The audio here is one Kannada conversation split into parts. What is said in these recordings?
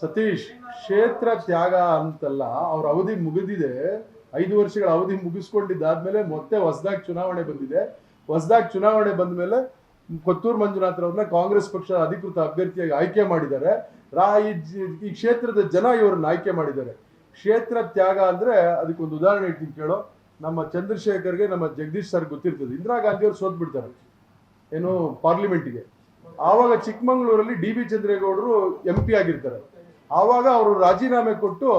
ಸತೀಶ್, ಕ್ಷೇತ್ರ ತ್ಯಾಗ ಅಂತಲ್ಲ, ಅವ್ರ ಅವಧಿ ಮುಗಿದಿದೆ. ಐದು ವರ್ಷಗಳ ಅವಧಿ ಮುಗಿಸ್ಕೊಂಡಿದ್ದಾದ್ಮೇಲೆ ಮತ್ತೆ ಹೊಸದಾಗಿ ಚುನಾವಣೆ ಬಂದಿದೆ. ಹೊಸದಾಗಿ ಚುನಾವಣೆ ಬಂದ ಮೇಲೆ ಕೊತ್ತೂರು ಮಂಜುನಾಥ್ ಅವ್ರನ್ನ ಕಾಂಗ್ರೆಸ್ ಪಕ್ಷ ಅಧಿಕೃತ ಅಭ್ಯರ್ಥಿಯಾಗಿ ಆಯ್ಕೆ ಮಾಡಿದ್ದಾರೆ. ರಾ, ಈ ಕ್ಷೇತ್ರದ ಜನ ಇವರನ್ನ ಆಯ್ಕೆ ಮಾಡಿದ್ದಾರೆ. ಕ್ಷೇತ್ರ ತ್ಯಾಗ ಅಂದ್ರೆ ಅದಕ್ಕೊಂದು ಉದಾಹರಣೆ ಇಡ್ತೀನಿ ಕೇಳೋ. ನಮ್ಮ ಚಂದ್ರಶೇಖರ್ಗೆ ನಮ್ಮ ಜಗದೀಶ್ ಸರ್ ಗೊತ್ತಿರ್ತದೆ. ಇಂದಿರಾ ಗಾಂಧಿ ಅವ್ರು ಸೋತ್ ಬಿಡ್ತಾರೆ ಏನು ಪಾರ್ಲಿಮೆಂಟ್ಗೆ ಆವಾಗ ಚಿಕ್ಕಮಂಗ್ಳೂರಲ್ಲಿ ಡಿ ಬಿ ಚಂದ್ರೇಗೌಡರು ಎಂ ಪಿ ಆಗಿರ್ತಾರೆ. ಆವಾಗ ಅವರು ರಾಜೀನಾಮೆ ಕೊಟ್ಟು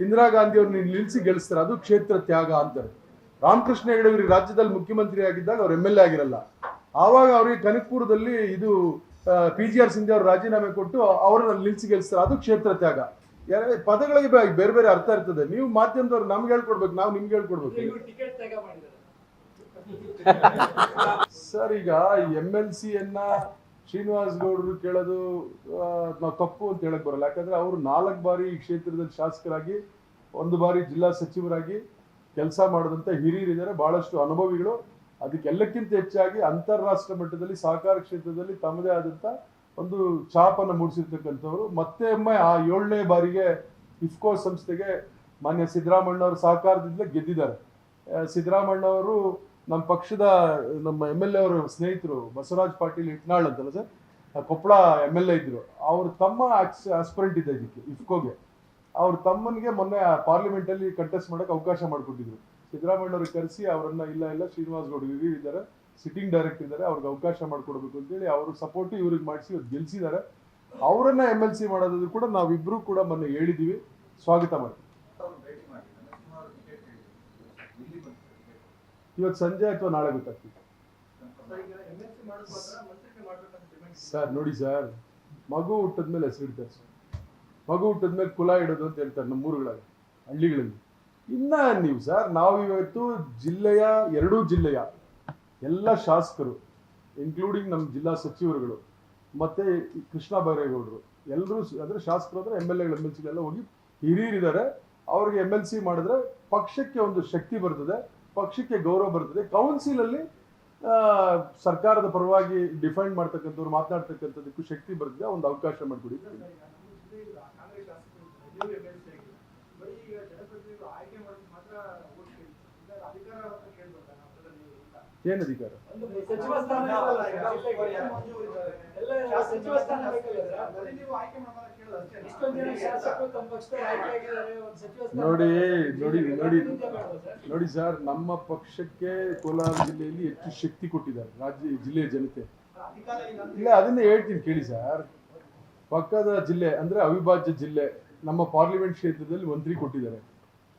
ಇಂದಿರಾ ಗಾಂಧಿ ಅವ್ರನ್ನ ನಿಲ್ಲಿಸಿ ಗೆಲ್ಲಿಸ್ತಾರೆ ಅದು ಕ್ಷೇತ್ರ ತ್ಯಾಗ ಅಂತಾರೆ. ರಾಮಕೃಷ್ಣ ಹೆಗಡೆ ರಾಜ್ಯದಲ್ಲಿ ಮುಖ್ಯಮಂತ್ರಿ ಆಗಿದ್ದಾಗ ಅವ್ರು ಎಂ ಎಲ್ ಎ ಆಗಿರಲ್ಲ. ಆವಾಗ ಅವರಿಗೆ ಕನಕಪುರದಲ್ಲಿ ಇದು ಪಿ ಜಿ ಆರ್ ಸಿಂಧೆ ಅವರು ರಾಜೀನಾಮೆ ಕೊಟ್ಟು ಅವ್ರನ್ನ ನಿಲ್ಲಿಸಿ ಗೆಲ್ಲಿಸ್ತಾರೆ ಅದು ಕ್ಷೇತ್ರ ತ್ಯಾಗ. ಯಾರೇ- ಪದಗಳಿಗೆ ಬೇರೆ ಬೇರೆ ಅರ್ಥ ಇರ್ತದೆ. ನೀವು ಮಾಧ್ಯಮದವ್ರು ನಮ್ಗೆ ಹೇಳ್ಕೊಡ್ಬೇಕು ನಾವು ನಿಮ್ಗೆ ಹೇಳ್ಕೊಡ್ಬೇಕು. ಸರ್ ಈಗ ಎಂ ಎಲ್ ಸಿ ಅನ್ನ ಶ್ರೀನಿವಾಸ್ ಗೌಡರು ಕೇಳೋದು ನಾವು ತಪ್ಪು ಅಂತ ಹೇಳಕ್ ಬರಲ್ಲ. ಯಾಕಂದ್ರೆ ಅವರು ನಾಲ್ಕು ಬಾರಿ ಈ ಕ್ಷೇತ್ರದಲ್ಲಿ ಶಾಸಕರಾಗಿ, ಒಂದು ಬಾರಿ ಜಿಲ್ಲಾ ಸಚಿವರಾಗಿ ಕೆಲಸ ಮಾಡಿದಂಥ ಹಿರಿಯರಿದ್ದಾರೆ. ಬಹಳಷ್ಟು ಅನುಭವಿಗಳು. ಅದಕ್ಕೆಲ್ಲಕ್ಕಿಂತ ಹೆಚ್ಚಾಗಿ ಅಂತಾರಾಷ್ಟ್ರ ಮಟ್ಟದಲ್ಲಿ, ಸಹಕಾರ ಕ್ಷೇತ್ರದಲ್ಲಿ ತಮ್ಮದೇ ಆದಂಥ ಒಂದು ಛಾಪನ್ನು ಮೂಡಿಸಿರ್ತಕ್ಕಂಥವ್ರು. ಮತ್ತೆ ಒಮ್ಮೆ ಆ ಏಳನೇ ಬಾರಿಗೆ ಇಫ್ಕೋ ಸಂಸ್ಥೆಗೆ ಮಾನ್ಯ ಸಿದ್ದರಾಮಣ್ಣ ಅವರ ಸಹಕಾರದಿಂದ ಗೆದ್ದಿದ್ದಾರೆ. ಸಿದ್ದರಾಮಣ್ಣವರು ನಮ್ಮ ಪಕ್ಷದ, ನಮ್ಮ ಎಂ ಎಲ್ ಎ ಅವರ ಸ್ನೇಹಿತರು ಬಸವರಾಜ್ ಪಾಟೀಲ್ ಇಟ್ನಾಳ್ ಅಂತಲ್ಲ sir Koppal M L A ಇದ್ರು. ಅವ್ರ ತಮ್ಮ ಆಸ್ಪರೆಂಟ್ ಇದೆ ಇದಕ್ಕೆ ಇಫ್ಕೋಗೆ ಅವ್ರ ತಮ್ಮನಿಗೆ ಮೊನ್ನೆ ಪಾರ್ಲಿಮೆಂಟ್ ಅಲ್ಲಿ ಕಂಟೆಸ್ಟ್ ಮಾಡೋಕೆ ಅವಕಾಶ ಮಾಡಿಕೊಟ್ಟಿದ್ರು. ಸಿದ್ದರಾಮಯ್ಯ ಅವ್ರಿಗೆ ಕರೆಸಿ ಅವರನ್ನ ಇಲ್ಲ ಇಲ್ಲ ಶ್ರೀನಿವಾಸ್ ಗೌಡ ವಿವಿ ಇದ್ದಾರೆ ಸಿಟ್ಟಿಂಗ್ ಡೈರೆಕ್ಟರ್ ಇದ್ದಾರೆ, ಅವ್ರಿಗೆ ಅವಕಾಶ ಮಾಡಿಕೊಡ್ಬೇಕು ಅಂತೇಳಿ ಅವ್ರ ಸಪೋರ್ಟ್ ಇವ್ರಿಗೆ ಮಾಡಿಸಿ ಇವ್ರು ಗೆಲ್ಸಿದ್ದಾರೆ. ಅವರನ್ನ ಎಂ ಎಲ್ ಸಿ ಮಾಡೋದು ಕೂಡ ನಾವಿಬ್ರು ಕೂಡ ಮೊನ್ನೆ ಹೇಳಿದೀವಿ. ಸ್ವಾಗತ ಮಾಡಿ ಇವತ್ತು ಸಂಜೆ ಅಥವಾ ನಾಳೆ ಗೊತ್ತಾಗ್ತಿತ್ತು ಸರ್, ನೋಡಿ ಸರ್, ಮಗು ಹುಟ್ಟಿದ್ಮೇಲೆ ಹೆಸರಿಡ್ತಾರೆ ಸರ್. ಮಗು ಹುಟ್ಟಿದ್ಮೇಲೆ ಕುಲ ಇಡೋದು ಅಂತ ಹೇಳ್ತಾರೆ ನಮ್ಮ ಊರುಗಳಲ್ಲಿ, ಹಳ್ಳಿಗಳಲ್ಲಿ. ಇನ್ನ ನೀವು ಸರ್, ನಾವು ಇವತ್ತು ಜಿಲ್ಲೆಯ, ಎರಡೂ ಜಿಲ್ಲೆಯ ಎಲ್ಲ ಶಾಸಕರು ಇನ್ಕ್ಲೂಡಿಂಗ್ ನಮ್ಮ ಜಿಲ್ಲಾ ಸಚಿವರುಗಳು, ಮತ್ತೆ ಕೃಷ್ಣ ಬೈರೇಗೌಡರು ಎಲ್ಲರೂ ಅಂದ್ರೆ ಶಾಸಕರು ಅಂದ್ರೆ ಎಂ ಎಲ್ ಎಗಳು, ಎಂ ಎಲ್ ಸಿಗಳೆಲ್ಲ ಹೋಗಿ ಹಿರಿಯರಿದ್ದಾರೆ. ಅವ್ರಿಗೆ ಎಂ ಎಲ್ ಸಿ ಮಾಡಿದ್ರೆ ಪಕ್ಷಕ್ಕೆ ಒಂದು ಶಕ್ತಿ ಬರ್ತದೆ. ಪಕ್ಷಕ್ಕೆ ಗೌರವ ಬರ್ತದೆ. ಕೌನ್ಸಿಲ್ ಅಲ್ಲಿ ಸರ್ಕಾರದ ಪರವಾಗಿ ಡಿಫೈನ್ ಮಾಡ್ತಕ್ಕಂಥವ್ರು ಮಾತನಾಡ್ತಕ್ಕಂಥದ್ದಕ್ಕೂ ಶಕ್ತಿ ಬರ್ತದೆ. ಒಂದು ಅವಕಾಶ ಮಾಡಿಕೊಡಿ ಏನು ಅಧಿಕಾರ? ಸಚಿವ ಸ್ಥಾನ ನೋಡಿ ನೋಡಿ ನೋಡಿ. ಸರ್? ನೋಡಿ ಸರ್ ನಮ್ಮ ಪಕ್ಷಕ್ಕೆ ಕೋಲಾರ ಜಿಲ್ಲೆಯಲ್ಲಿ ಹೆಚ್ಚು ಶಕ್ತಿ ಕೊಟ್ಟಿದ್ದಾರೆ ರಾಜ್ಯ ಜಿಲ್ಲೆಯ ಜನತೆ. ಇಲ್ಲ ಅದನ್ನ ಹೇಳ್ತೀನಿ ಕೇಳಿ ಸರ್. ಪಕ್ಕದ ಜಿಲ್ಲೆ ಅಂದ್ರೆ ಅವಿಭಾಜ್ಯ ಜಿಲ್ಲೆ ನಮ್ಮ ಪಾರ್ಲಿಮೆಂಟ್ ಕ್ಷೇತ್ರದಲ್ಲಿ ಮಂತ್ರಿ ಕೊಟ್ಟಿದ್ದಾರೆ.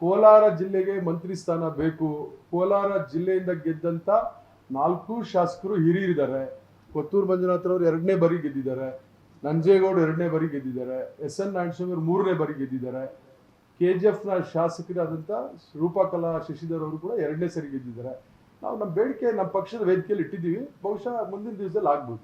ಕೋಲಾರ ಜಿಲ್ಲೆಗೆ ಮಂತ್ರಿ ಸ್ಥಾನ ಬೇಕು. ಕೋಲಾರ ಜಿಲ್ಲೆಯಿಂದ ಗೆದ್ದಂತ ನಾಲ್ಕು ಶಾಸಕರು ಹಿರಿಯರಿದ್ದಾರೆ. ಕೊತ್ತೂರು ಮಂಜುನಾಥ್ರವ್ರು ಎರಡನೇ ಬಾರಿ ಗೆದ್ದಿದ್ದಾರೆ, ನಂಜೇಗೌಡ ಎರಡನೇ ಬಾರಿ ಗೆದ್ದಿದ್ದಾರೆ, ಎಸ್ ಎನ್ ನಾರಾಯಣಸ್ವಾಮಿ ಅವರು ಮೂರನೇ ಬಾರಿ ಗೆದ್ದಿದ್ದಾರೆ, ಕೆ ಜಿ ಎಫ್ನ ಶಾಸಕರಾದಂಥ ರೂಪಕಲಾ ಶಶಿಧರ್ ಅವರು ಕೂಡ ಎರಡನೇ ಸರಿ ಗೆದ್ದಿದ್ದಾರೆ. ನಾವು ನಮ್ಮ ಬೇಡಿಕೆ ನಮ್ಮ ಪಕ್ಷದ ವೇದಿಕೆಯಲ್ಲಿ ಇಟ್ಟಿದ್ದೀವಿ, ಬಹುಶಃ ಮುಂದಿನ ದಿವಸದಲ್ಲಿ ಆಗ್ಬೋದು.